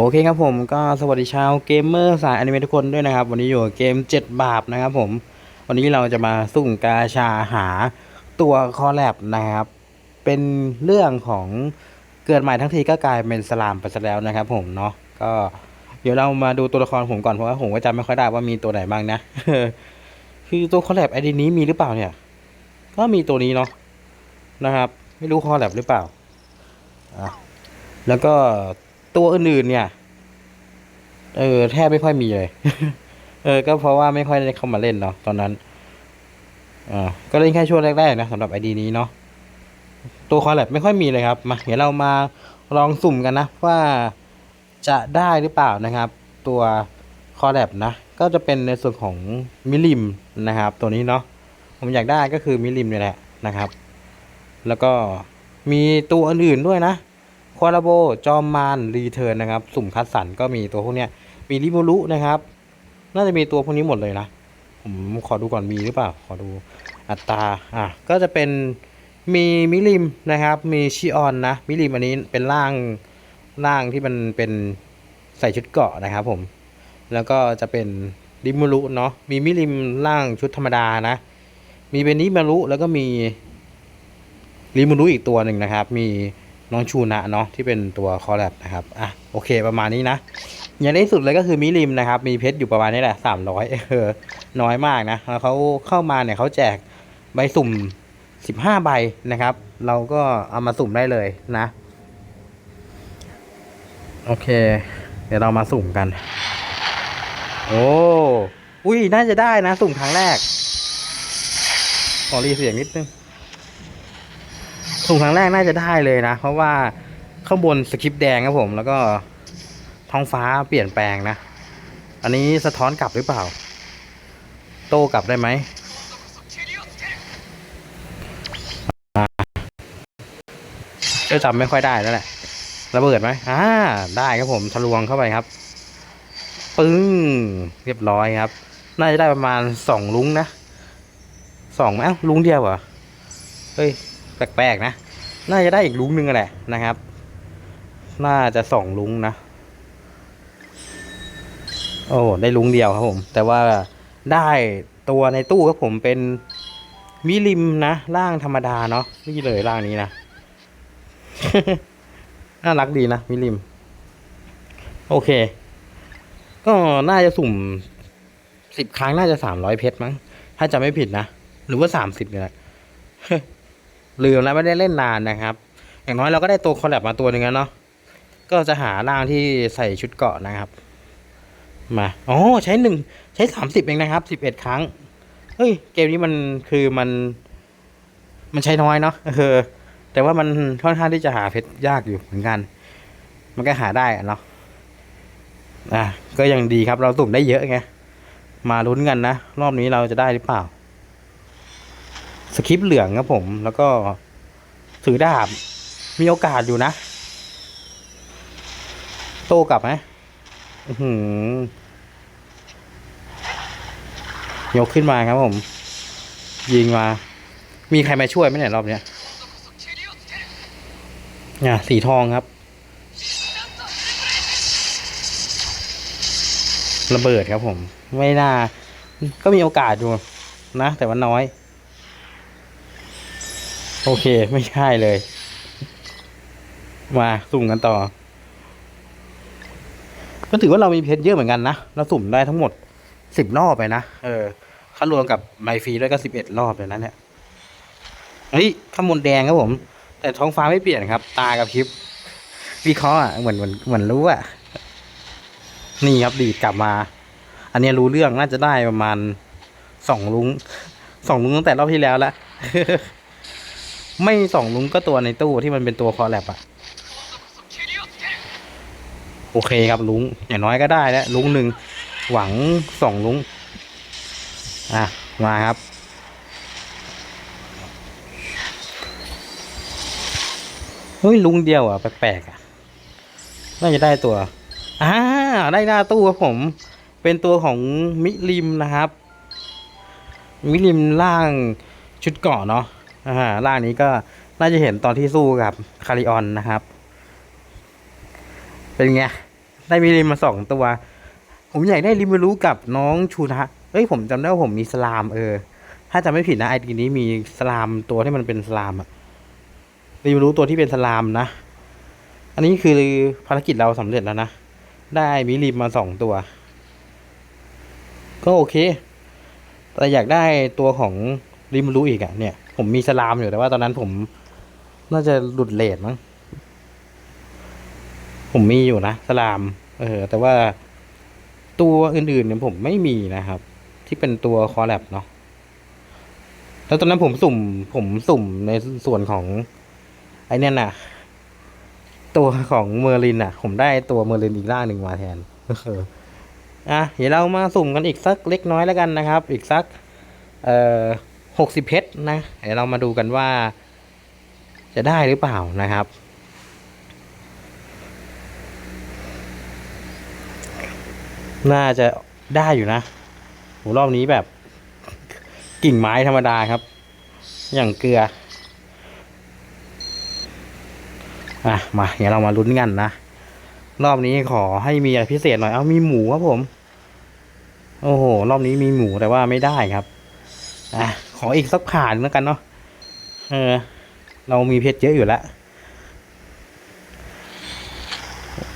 โอเคครับผมก็สวัสดีชาวเกมเมอร์สายอนิเมะทุกคนด้วยนะครับ วันนี้อยู่กับเกม 7 บาปนะครับผม วันนี้เราจะมาสุ่มกาชาหาตัวคอแลบนะครับ เป็นเรื่องของเกิดใหม่ทั้งทีก็กลายเป็นสลามไปซะแล้วนะครับผมเนาะก็เดี๋ยวเรามาดูตัวละครผมก่อนเพราะว่าผมก็จำไม่ค่อยได้ว่ามีตัวไหนบ้างนะคือตัวคอแลบไอดีนี้มีหรือเปล่าเนี่ย ก็มีตัวนี้เนาะนะครับ ไม่รู้คอแลบหรือเปล่าอะแล้วก็ ตัวอื่นๆเนี่ย เออ แทบไม่ค่อยมีเลย เออ ก็เพราะว่าไม่ค่อยได้เข้ามาเล่นเนาะตอนนั้นอ่าก็เล่นแค่ช่วงแรกๆนะสำหรับไอดีนี้เนาะตัวคอลแลบไม่ค่อยมีเลยครับ มาเดี๋ยวเรามาลองสุ่มกันนะ ว่าจะได้หรือเปล่านะครับ ตัวคอลแลบนะ ก็จะเป็นในส่วนของมิลลิมนะครับ ตัวนี้เนาะผมอยากได้ก็คือมิลลิมนี่แหละนะครับ แล้วก็มีตัวอื่นๆด้วยนะ ควาราโบ จอมมารรีเทิร์นนะครับ สุ่มคัดสรรก็มีตัวพวกเนี้ย มีริโมรุนะครับ น่าจะมีตัวพวกนี้หมดเลยนะ ผมขอดูก่อนมีหรือเปล่า ขอดูอัตราอะ ก็จะเป็นมีมิลิมนะครับ มีชิออนนะ มิลิมอันนี้เป็นร่างร่างที่มันเป็นใส่ชุดเกาะนะครับผม แล้วก็จะเป็นริมูรุเนาะ มีมิลิมร่างชุดธรรมดานะ มีเป็นนิมารุแล้วก็มีริมูรุอีกตัวหนึ่งนะครับ มี น้องชูนะเนาะที่เป็นตัวคอแลบนะครับอะโอเคประมาณนี้นะอย่างที่สุดเลยก็คือมิริมนะครับ มีเพชรอยู่ประมาณนี้แหละสามร้อยเออน้อยมากนะแล้วเขาเข้ามาเนี่ยเขาแจกใบสุ่มสิบห้าใบนะครับ เราก็เอามาสุ่มได้เลยนะ โอเค เดี๋ยวเรามาสุ่มกัน โอ้อุ้ยน่าจะได้นะ สุ่มครั้งแรกขอรีเสียงนิดนึง สุ่มครั้งแรกน่าจะได้เลยนะ เพราะว่าข้างบนสคริปต์แดงครับผม แล้วก็ท้องฟ้าเปลี่ยนแปลงนะ อันนี้สะท้อนกลับหรือเปล่า โต้กลับได้ไหมก็จำไม่ค่อยได้แล้วแหละระเบิดไหมอ่า ได้ครับผมทะลวงเข้าไปครับ ปึ้ง เรียบร้อยครับ น่าจะได้ประมาณสองลุงนะสองไหมเอ้าลุงเดียวเหรอ เฮ้ย แปลกๆนะ น่าจะได้อีกลุงหนึ่งแหละนะครับ น่าจะสองลุงนะ โอ้ได้ลุงเดียวครับผม แต่ว่าได้ตัวในตู้ครับผมเป็นมิลิมนะร่างธรรมดาเนาะนี่เลยร่างนี้นะน่ารักดีนะมิลิม โอเค ก็น่าจะสุ่มสิบครั้งน่าจะสามร้อยเพชรมั้ง ถ้าจะไม่ผิดนะ หรือว่าสามสิบเนี่ยแหละ ลืมแล้วไม่ได้เล่นนานนะครับ อย่างน้อยเราก็ได้ตัวคอลแลบมาตัวหนึ่งแล้วเนาะก็จะหาร่างที่ใส่ชุดเกาะนะครับมาอ๋อใช้หนึ่งใช้สามสิบเองนะครับสิบเอ็ดครั้งเฮ้ยเกมนี้มันคือมัน มันใช้น้อยเนาะเออแต่ว่ามันค่อนข้างที่จะหาเพชรยากอยู่เหมือนกัน มันก็หาได้อะเนาะอะก็ยังดีครับเราตุ่มได้เยอะไงมาลุ้นกันนะ รอบนี้เราจะได้หรือเปล่า สคริปต์เหลืองครับผม แล้วก็ถือดาบ มีโอกาสอยู่นะ โต้กลับไหมหือยกขึ้นมาครับผม ยิงมา มีใครมาช่วยไหมเนี่ยรอบเนี้ยเนี่ยสีทองครับ ระเบิดครับผม ไม่น่า ก็มีโอกาสอยู่นะ แต่ว่าน้อย โอเค ไม่ใช่เลย มาสุ่มกันต่อ ก็ถือว่าเรามีเพชรเยอะเหมือนกันนะ เราสุ่มได้ทั้งหมดสิบรอบไปนะ เออถ้ารวมกับไมฟรีด้วยก็สิบเอ็ดรอบเลยนะเนี่ย เฮ้ยข้างบนแดงครับผม แต่ท้องฟ้าไม่เปลี่ยนครับ ตากับพริบวิเคราะห์อะเหมือนเหมือนเหมือนรู้อะ นี่ครับดีดกลับมา อันเนี้ยรู้เรื่องน่าจะได้ประมาณสองลุงสองลุงตั้งแต่รอบที่แล้วแล้ว ไม่สองลุงก็ตัวในตู้ที่มันเป็นตัวคอแลบอะโอเคครับลุงอย่างน้อยก็ได้แล้วลุงหนึ่งหวังสองลุงอะมาครับ เฮ้ยลุงเดียวอะ แปลกๆอะน่าจะได้ตัวอ่าได้หน้าตู้ครับผม เป็นตัวของมิลิมนะครับ มิลิมล่างชุดเกาะเนาะ อ่าร่างนี้ก็น่าจะเห็นตอนที่สู้กับคาริออนนะครับ เป็นไง ได้มิริมมาสองตัว ผมอยากได้ริมรู้กับน้องชูทะเอ้ยผมจำได้ว่าผมมีสลามเออ ถ้าจำไม่ผิดนะไอดีนี้มีสลามตัวที่มันเป็นสลามอะริมรู้ตัวที่เป็นสลามนะ อันนี้คือภารกิจเราสำเร็จแล้วนะ ได้มิริมมาสองตัว ก็โอเค แต่อยากได้ตัวของริมรู้อีกอะเนี่ย ผมมีสลามอยู่แต่ว่าตอนนั้นผม น่าจะหลุดเลทมั้ง ผมมีอยู่นะสลาม เออ แต่ว่าตัวอื่นๆเนี่ยผมไม่มีนะครับ ที่เป็นตัวคอแลบเนาะแล้วตอนนั้นผมสุ่ม ผมสุ่มในส่วนของ ไอเนี่ยน่ะ ตัวของเมอร์ลินอะ ผมได้ตัวเมอร์ลินอีกร่างหนึ่งมาแทนอออะเดี๋ยวเรามาสุ่มกันอีกสักเล็กน้อยแล้วกันนะครับ อีกสัก เอ่อ หกสิบเพชรนะเดี๋ยวเรามาดูกันว่า จะได้หรือเปล่านะครับ น่าจะได้อยู่นะโหรอบนี้แบบ กิ่งไม้ธรรมดาครับ อย่างเกลืออะมาเดี๋ยวเรามาลุ้นกันนะรอบนี้ขอให้มีอะไรพิเศษหน่อย เอามีหมูครับผม โอ้โห รอบนี้มีหมูแต่ว่าไม่ได้ครับ อะ ขออีกสักผ่านแล้วกันเนาะเออ เรามีเพชรเยอะอยู่แล้ว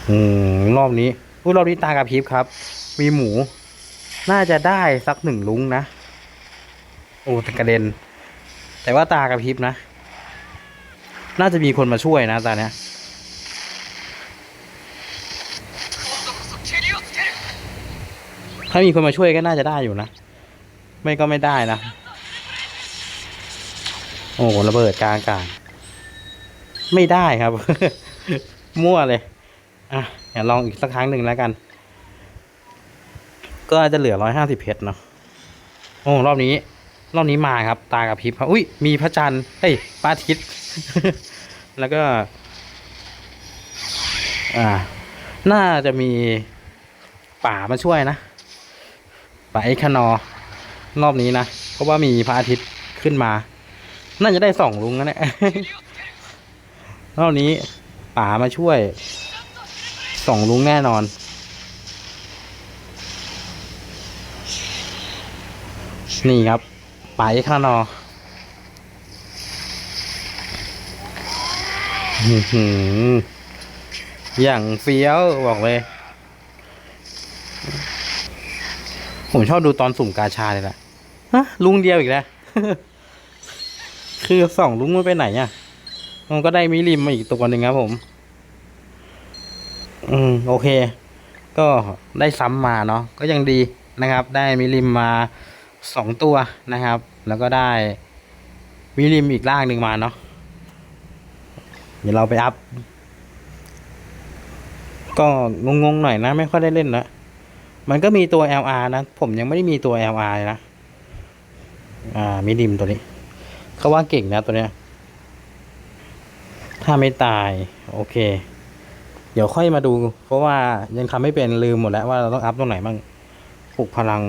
อืมรอบนี้อุ้ยรอบนี้ตากระพริบครับ มีหมู น่าจะได้สักหนึ่งลุงนะโอ้กระเด็น แต่ว่าตากระพริบนะ น่าจะมีคนมาช่วยนะตาเนี้ยถ้ามีคนมาช่วยก็น่าจะได้อยู่นะ ไม่ก็ไม่ได้นะ โอ้โหระเบิดกลางอากาศไม่ได้ครับ มั่วเลย อะอย่าลองอีกสักครั้งหนึ่งแล้วกัน ก็อาจจะเหลือร้อยห้าสิบเพชรเนาะโอ้รอบนี้ รอบนี้มาครับ ตากับพริบครับอุ้ยมีพระจันทร์เฮ้ยพระอาทิตย์ แล้วก็ อ่า น่าจะมีป่ามาช่วยนะป่าไอ้คนอ รอบนี้นะเพราะว่ามีพระอาทิตย์ขึ้นมา น่าจะได้สองลุงนะเนี่ยรอบนี้ป่ามาช่วยสองลุงแน่นอน นี่ครับป่าไอ้คนออื้อหืออย่างเฟี้ยวบอกเลย ผมชอบดูตอนสุ่มกาชาเลยแหละฮะลุงเดียวอีกแล้ว คือสองลุงมันไปไหนอะมันก็ได้มิริมมาอีกตัวหนึ่งครับผม อืมโอเค ก็ได้ซ้ำมาเนาะก็ยังดีนะครับ ได้มิริมมาสองตัวนะครับ แล้วก็ได้มิริมอีกล่างหนึ่งมาเนาะเดี๋ยวเราไปอัพ ก็งงๆหน่อยนะ ไม่ค่อยได้เล่นนะมันก็มีตัว LR นะ ผมยังไม่ได้มีตัว LR นะ อ่ามิริมตัวนี้ เขาว่าเก่งนะตัวเนี้ย ถ้าไม่ตาย โอเค เดี๋ยวค่อยมาดู เพราะว่ายังทำไม่เป็นลืมหมดแล้วว่าเราต้องอัพตรงไหนบ้างปลุกพลัง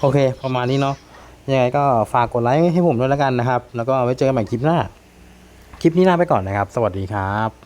โอเค ประมาณนี้เนาะยังไงก็ฝากกดไลค์ให้ผมด้วยแล้วกันนะครับ แล้วก็ไว้เจอกันใหม่คลิปหน้า คลิปนี้ลาไปก่อนนะครับ สวัสดีครับ